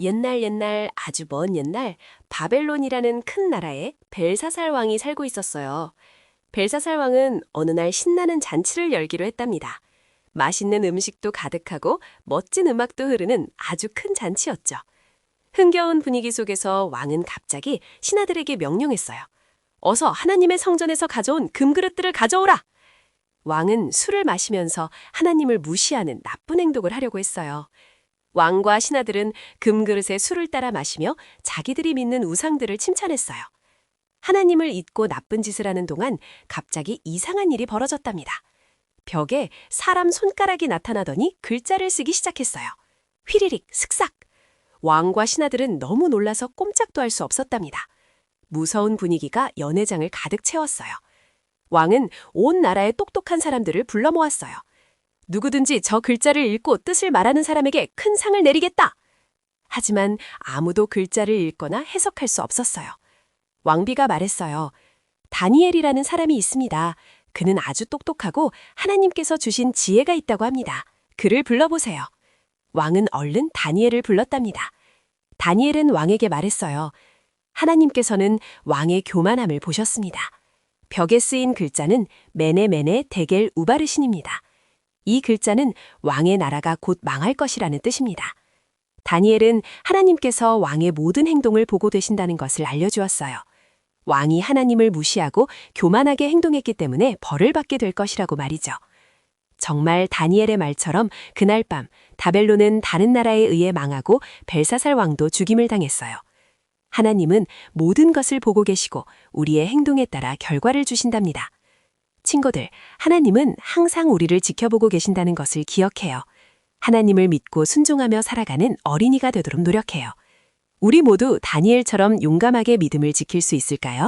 옛날 옛날 아주 먼 옛날 바벨론이라는 큰 나라에 벨사살 왕이 살고 있었어요. 벨사살 왕은 어느 날 신나는 잔치를 열기로 했답니다. 맛있는 음식도 가득하고 멋진 음악도 흐르는 아주 큰 잔치였죠. 흥겨운 분위기 속에서 왕은 갑자기 신하들에게 명령했어요. 어서 하나님의 성전에서 가져온 금그릇들을 가져오라! 왕은 술을 마시면서 하나님을 무시하는 나쁜 행동을 하려고 했어요. 왕과 신하들은 금그릇에 술을 따라 마시며 자기들이 믿는 우상들을 칭찬했어요. 하나님을 잊고 나쁜 짓을 하는 동안 갑자기 이상한 일이 벌어졌답니다. 벽에 사람 손가락이 나타나더니 글자를 쓰기 시작했어요. 휘리릭, 슥싹. 왕과 신하들은 너무 놀라서 꼼짝도 할 수 없었답니다. 무서운 분위기가 연회장을 가득 채웠어요. 왕은 온 나라의 똑똑한 사람들을 불러 모았어요. 누구든지 저 글자를 읽고 뜻을 말하는 사람에게 큰 상을 내리겠다. 하지만 아무도 글자를 읽거나 해석할 수 없었어요. 왕비가 말했어요. 다니엘이라는 사람이 있습니다. 그는 아주 똑똑하고 하나님께서 주신 지혜가 있다고 합니다. 그를 불러보세요. 왕은 얼른 다니엘을 불렀답니다. 다니엘은 왕에게 말했어요. 하나님께서는 왕의 교만함을 보셨습니다. 벽에 쓰인 글자는 메네메네 데겔 우바르신입니다. 이 글자는 왕의 나라가 곧 망할 것이라는 뜻입니다. 다니엘은 하나님께서 왕의 모든 행동을 보고 되신다는 것을 알려주었어요. 왕이 하나님을 무시하고 교만하게 행동했기 때문에 벌을 받게 될 것이라고 말이죠. 정말 다니엘의 말처럼 그날 밤 다벨론은 다른 나라에 의해 망하고 벨사살 왕도 죽임을 당했어요. 하나님은 모든 것을 보고 계시고 우리의 행동에 따라 결과를 주신답니다. 친구들, 하나님은 항상 우리를 지켜보고 계신다는 것을 기억해요. 하나님을 믿고 순종하며 살아가는 어린이가 되도록 노력해요. 우리 모두 다니엘처럼 용감하게 믿음을 지킬 수 있을까요?